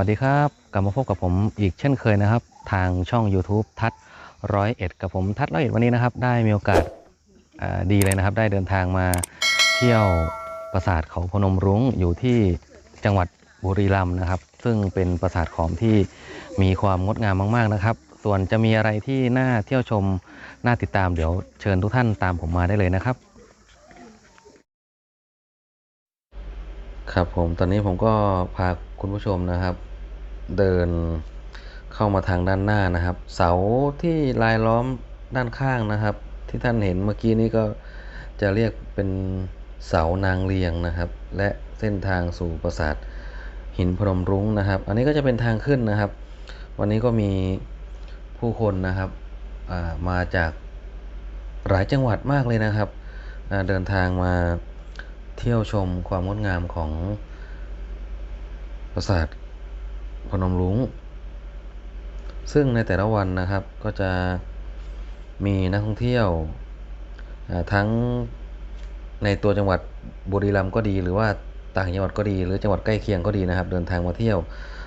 สวัสดีครับ กลับมาพบกับผมอีกเช่นเคยนะครับ ทางช่อง YouTube ทัดร้อยเอ็ดกับผมทัดร้อยเอ็ดวันนี้นะครับ ได้มีโอกาสดีเลยนะครับ ได้เดินทางมาเที่ยวปราสาทเขาพนมรุ้งอยู่ที่จังหวัดบุรีรัมย์นะครับ ซึ่งเป็นปราสาทขอมที่มีความงดงามมาก ๆนะครับ ส่วนจะมีอะไรที่น่าเที่ยวชมน่าติดตามเดี๋ยวเชิญทุกท่านตามผมมาได้เลยนะครับครับผมตอนนี้ผมก็พาคุณผู้ชมนะครับ เดินเข้ามาทางด้านหน้านะครับ เสาที่ลายล้อมด้านข้างนะครับ ที่ท่านเห็นเมื่อกี้นี้ก็จะเรียกเป็นเสานางเรียงนะครับ และเส้นทางสู่ปราสาทหินพนมรุ้งนะครับ อันนี้ก็จะเป็นทางขึ้นนะครับ วันนี้ก็มีผู้คนนะครับามาจากหลายจังหวัดมากเลยนะครับ เดินทางมาเที่ยวชมความงดงามของปราสาท พนมรุ้ง ซึ่งในแต่ละวันนะครับก็จะมีนักท่องเที่ยวทั้งในตัวจังหวัดบุรีรัมย์ก็ดี หรือว่าต่างจังหวัดก็ดี หรือจังหวัดใกล้เคียงก็ดีนะครับ เดินทางมาเที่ยว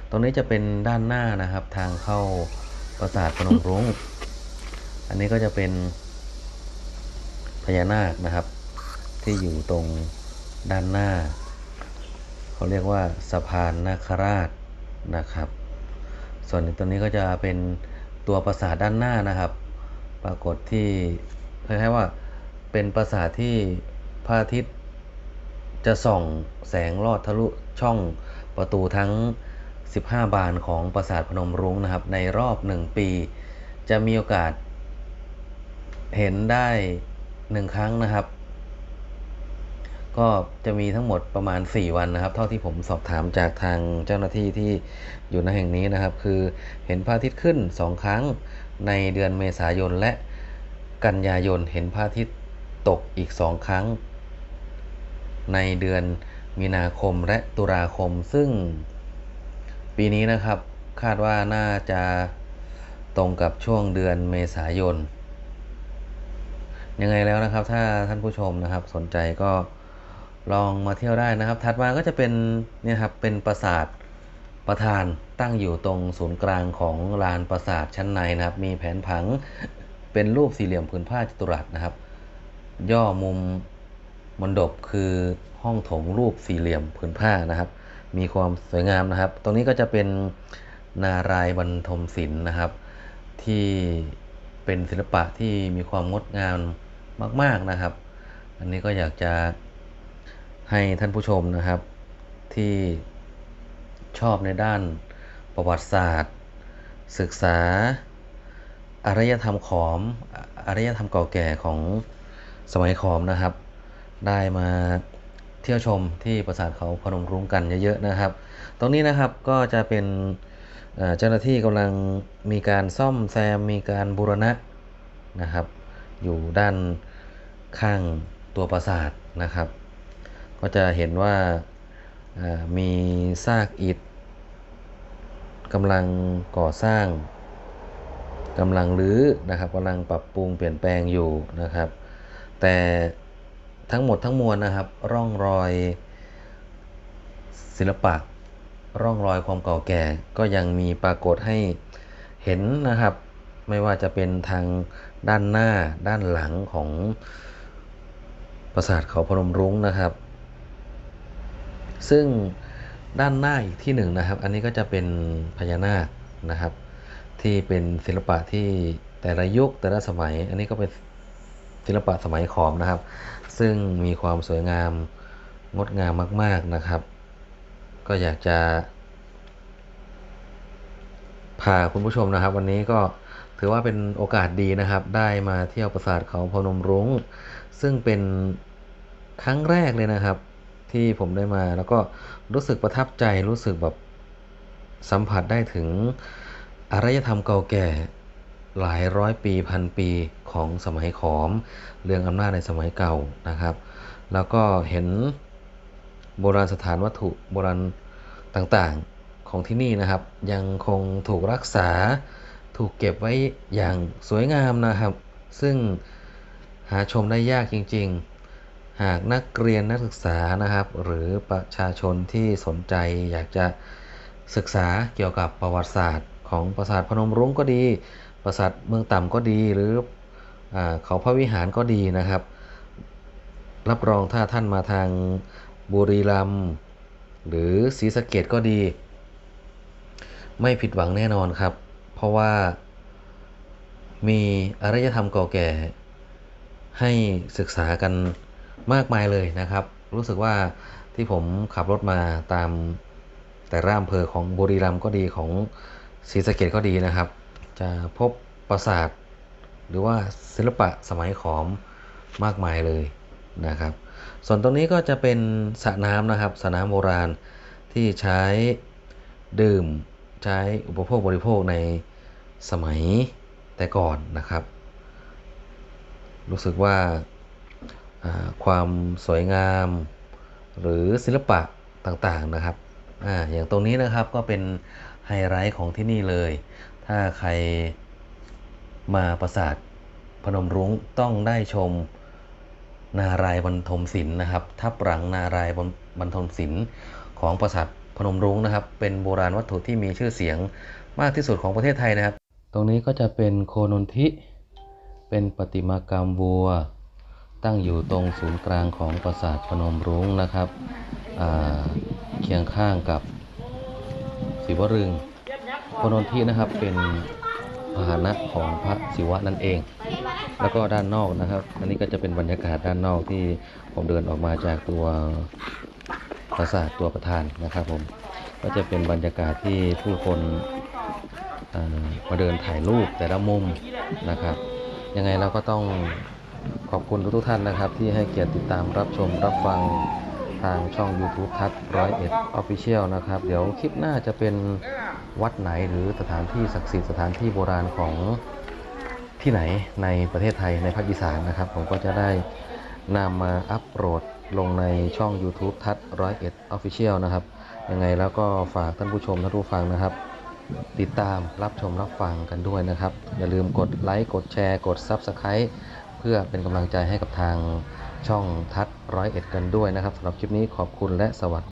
ตรงนี้จะเป็นด้านหน้านะครับ ทางเข้าปราสาทพนมรุ้ง อันนี้ก็จะเป็นพญานาคนะครับ ที่อยู่ตรงด้านหน้า เขาเรียกว่าสะพานนาคราช นะครับ ส่วนตัวนี้ก็จะเป็นตัวปราสาทด้านหน้านะครับ ปรากฏที่คล้ายๆว่าเป็นปราสาทที่พระอาทิตย์จะส่องแสงลอดทะลุช่องประตูทั้ง 15 บานของปราสาทพนมรุ้งนะครับ ในรอบ 1 ปี จะมีโอกาสเห็นได้หนึ่งครั้งนะครับ ก็จะมีทั้งหมดประมาณ 4 วันนะครับ เท่าที่ผมสอบถามจากทางเจ้าหน้าที่ที่อยู่ในแห่งนี้นะครับ คือเห็นพระอาทิตย์ขึ้น 2 ครั้งในเดือนเมษายนและกันยายนเห็นพระอาทิตย์ตกอีก 2 ครั้ง ในเดือนมีนาคมและตุลาคม ซึ่งปีนี้นะครับคาดว่าน่าจะตรงกับช่วงเดือนเมษายนยังไงแล้วนะครับ ถ้าท่านผู้ชมนะครับสนใจก็ ลองมาเที่ยวได้นะครับ ถัดมาก็จะเป็นเนี่ยครับเป็นปราสาทประธานตั้งอยู่ตรงศูนย์กลางของลานปราสาทชั้นในนะครับ มีแผนผังเป็นรูปสี่เหลี่ยมผืนผ้าจัตุรัสนะครับ ย่อมุมมณฑปคือห้องโถงรูปสี่เหลี่ยมผืนผ้านะครับ มีความสวยงามนะครับ ตรงนี้ก็จะเป็นนารายบรรทมศิลป์นะครับ ที่เป็นศิลปะที่มีความงดงามมาก ๆนะครับ อันนี้ก็อยากจะ ให้ท่านผู้ชมนะครับ ที่ชอบในด้านประวัติศาสตร์ ศึกษาอารยธรรมขอมอารยธรรมเก่าแก่ของสมัยขอมนะครับ ได้มาเที่ยวชมที่ปราสาทเขาพนมรุ้งกันเยอะๆนะครับ ตรงนี้นะครับก็จะเป็นเอ่อเจ้าหน้าที่กำลังมีการซ่อมแซมมีการบูรณะนะครับ อยู่ด้านข้างตัวปราสาทนะครับ ก็จะเห็นว่ามีซากอิฐกำลังก่อสร้างกำลังรื้อนะครับกำลังปรับปรุงเปลี่ยนแปลงอยู่นะครับ แต่ทั้งหมดทั้งมวลนะครับ ร่องรอยศิลปะ ร่องรอยความเก่าแก่ก็ยังมีปรากฏให้เห็นนะครับ ไม่ว่าจะเป็นทางด้านหน้าด้านหลังของปราสาทเขาพนมรุ้งนะครับ ซึ่งด้านหน้าอีกที่หนึ่งนะครับ อันนี้ก็จะเป็นพญานาคนะครับ ที่เป็นศิลปะที่แต่ละยุคแต่ละสมัย อันนี้ก็เป็นศิลปะสมัยขอมนะครับ ซึ่งมีความสวยงามงดงามมาก ๆนะครับ ก็อยากจะพาคุณผู้ชมนะครับ วันนี้ก็ถือว่าเป็นโอกาสดีนะครับ ได้มาเที่ยวปราสาทเขาพนมรุ้ง ซึ่งเป็นครั้งแรกเลยนะครับ ที่ผมได้มา แล้วก็รู้สึกประทับใจรู้สึกแบบสัมผัสได้ถึงอารยธรรมเก่าแก่หลายร้อยปีพันปีของสมัยขอม เรื่องอำนาจในสมัยเก่านะครับ แล้วก็เห็นโบราณสถานวัตถุโบราณต่างๆของที่นี่นะครับ ยังคงถูกรักษาถูกเก็บไว้อย่างสวยงามนะครับ ซึ่งหาชมได้ยากจริง ๆ หากนักเรียนนักศึกษานะครับ หรือประชาชนที่สนใจอยากจะศึกษาเกี่ยวกับประวัติศาสตร์ ของปราสาทพนมรุ้งก็ดี ปราสาทเมืองต่ำก็ดี หรืออเขาพระวิหารก็ดีนะครับ รับรองถ้าท่านมาทางบุรีรัมย์หรือศรีสะเกดก็ดี ไม่ผิดหวังแน่นอนครับ เพราะว่ามีอารยธรรมเก่าแก่ให้ศึกษากัน มากมายเลยนะครับ รู้สึกว่าที่ผมขับรถมาตามแต่ละอำเภอของบุรีรัมย์ก็ดีของศรีสะเกดก็ดีนะครับ จะพบปราสาทหรือว่าศิลปะสมัยขอมมากมายเลยนะครับ ส่วนตรงนี้ก็จะเป็นสระน้ำนะครับสระน้ำโบราณที่ใช้ดื่มใช้อุปโภคบริโภคในสมัยแต่ก่อนนะครับ รู้สึกว่าอ่า ความสวยงาม หรือศิลปะต่างๆนะครับออย่างตรงนี้นะครับก็เป็นไฮไลท์ของที่นี่เลย ถ้าใครมาปราสาทพนมรุ้งต้องได้ชมนารายบรรทมศิลป์นะครับทับหลังนารายบรรบรรทมศิลป์ของปราสาทพนมรุ้งนะครับ เป็นโบราณวัตถุที่มีชื่อเสียงมากที่สุดของประเทศไทยนะครับ ตรงนี้ก็จะเป็นโคนนทิ เป็นประติมากรรมวัว ตั้งอยู่ตรงศูนย์กลางของปราสาทพนมรุ้งนะครับเคียงข้างกับศิวรึงโคนนทินะครับเป็นพาหนะของพระศิวะนั่นเอง แล้วก็ด้านนอกนะครับ อันนี้ก็จะเป็นบรรยากาศด้านนอกที่ผมเดินออกมาจากตัวปราสาทตัวประธานนะครับผมก็จะเป็นบรรยากาศที่ผู้คนมาเดินถ่ายรูปแต่ละมุมนะครับ ยังไงเราก็ต้อง ขอบคุณทุกๆท่านนะครับ ที่ให้เกียรติติดตามรับชมรับฟังทางช่อง YouTube ทัศร้อยเอ็ดออฟฟิเชียลนะครับ เดี๋ยวคลิปหน้าจะเป็นวัดไหนหรือสถานที่ศักดิ์สิทธิ์สถานที่โบราณของที่ไหนในประเทศไทยในภาคอีสานนะครับ ผมก็จะได้นำมาอัปโหลดลงในช่อง YouTube ทัศร้อยเอ็ดออฟฟิเชียลนะครับ ยังไงแล้วก็ฝากท่านผู้ชมท่านผู้ฟังนะครับ ติดตามรับชมรับฟังกันด้วยนะครับ อย่าลืมกดไลค์กดแชร์ กด Subscribe พื่อเป็นกำลังใจให้กับทางช่องทัศร้อยเอ็ดกันด้วยนะครับสำหรับคลิปนี้ขอบคุณและสวัสดี